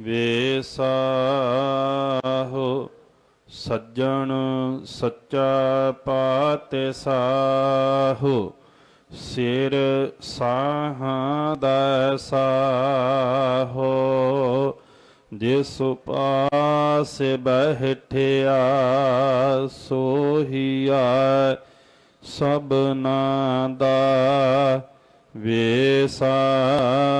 ਵੇਸਾਹੋ, ਸੱਜਣ ਸੱਚਾ ਪਾਤਸ਼ਾਹੋ, ਸਿਰ ਸਾਹਾਂ ਦਾ ਸਾਹੋ, ਜਿਸ ਪਾਸ ਬਹਿਠਿਆ ਸੋਹੀਆ ਸਭਨਾ ਦਾ ਵੇਸਾਹੋ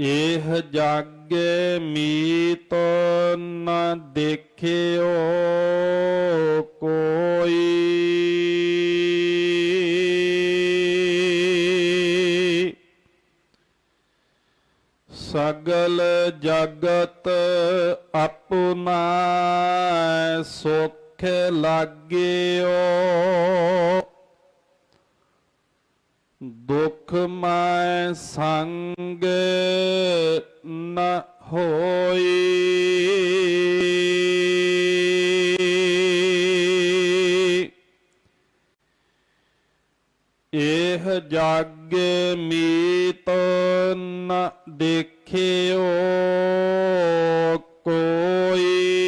ਇਹ ਜਾਗੇ ਮੀਤ ਨ ਦੇਖਿਓ ਕੋਈ। ਸਗਲ ਜਗਤ ਆਪਣਾ ਸੁਖ ਲਾਗਿਓ। ਦੁਖ ਮੈਂ ਸੰਗ ਨ ਹੋਈ। ਇਹ ਜਗ ਮੀਤ ਨ ਦੇਖਿਓ ਕੋਈ।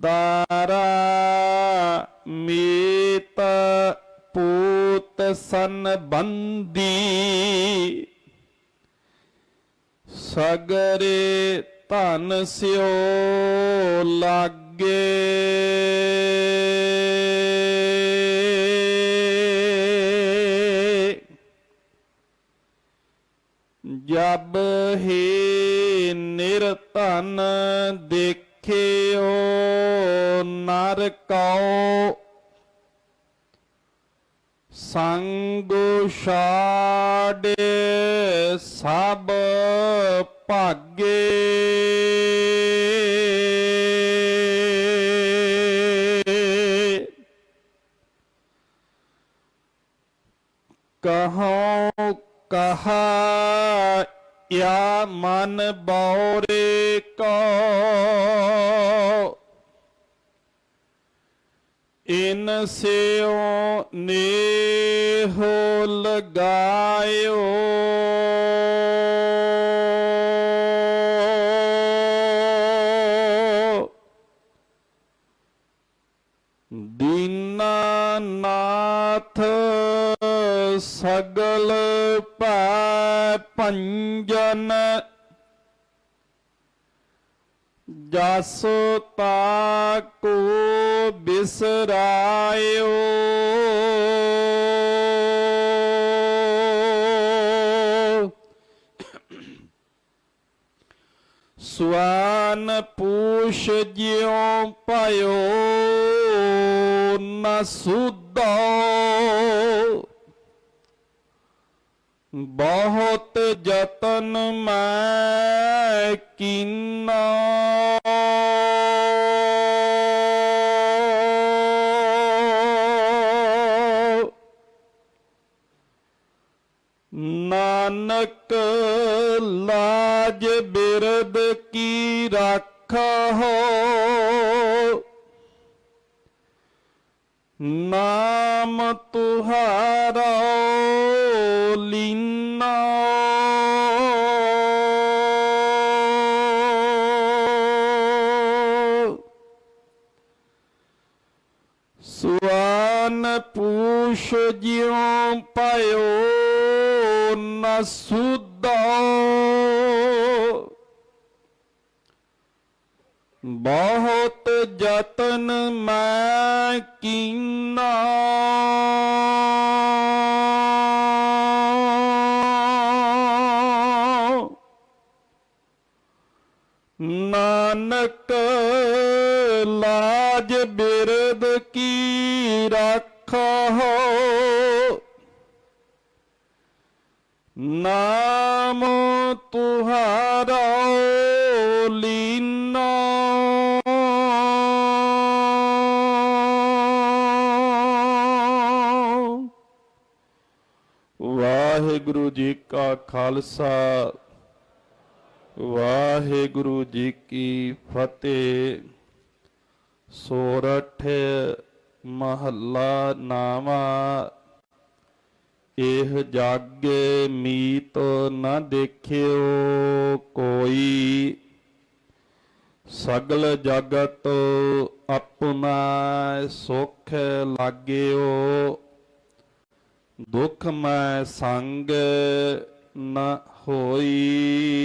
ਦਾਰਾ ਮੀਤ ਪੂਤ ਸੰਬੰਦੀ ਸਗਰੇ ਧਨ ਸਿਓ ਲਾਗੇ। ਜਬ ਹੀ ਨਿਰਧਨ ਦੇਖਿਓ ਨਰ ਕਉ ਸੰਗ ਛਾੜੇ ਸਭ ਭਾਗੇ। ਕਹਉ ਕਹਾ ਯਾ ਮਨ ਬੌਰੇ ਕੋ ਇਨ ਸਿਓ ਨੇਹੋ ਲਗਾਇਓ। ਦੀਨਾਨਾਥ ਸਗਲ ਪੈ ਭੰਜਨ ਜਸ ਤਾਕੋ ਬਿਸਰਾਇਓ। ਸਵਾਨ ਪੂਛ ਜਿਉ ਭਇਓ ਨ ਸੁਧੋ। ਬਹੁਤ ਯਤਨ ਮੈਂ ਕੀਨਾ। ਨਾਨਕ ਲਾਜ ਬਿਰਦ ਕੀ ਰਾਖੋ ਨਾਮ ਤੁਹਾਰਾ ਲੀਨਾ ਸੁਆਨ ਪੂਛ ਜਿਉ ਪਾਇਓ ਨ ਸੁਧੋ। ਬਹੁਤ ਯਤਨ ਮੈਂ ਕੀਨਾ। ਨਾਨਕ ਲਾਜ ਬਿਰਦ ਕੀ ਰਾਖੋ? ਨਾਮ ਤੁਹਾਰਾ ਲੀਨਾ। ਵਾਹਿਗੁਰੂ ਜੀ ਕਾ ਖਾਲਸਾ। ਵਾਹਿਗੁਰੂ ਜੀ ਕੀ ਫਤਿਹ। ਸੋਰਠ ਮਹੱਲਾ ਨਾਵਾ ਇਹ ਜਾਗੇ ਮੀਤ ਨਾ ਦੇਖਿਓ ਕੋਈ। ਸਗਲ ਜਗਤ ਆਪਣਾ ਸੁਖ ਲਾਗਿਓ। ਦੁਖ ਮੈਂ ਸੰਗ ਨ ਹੋਈ।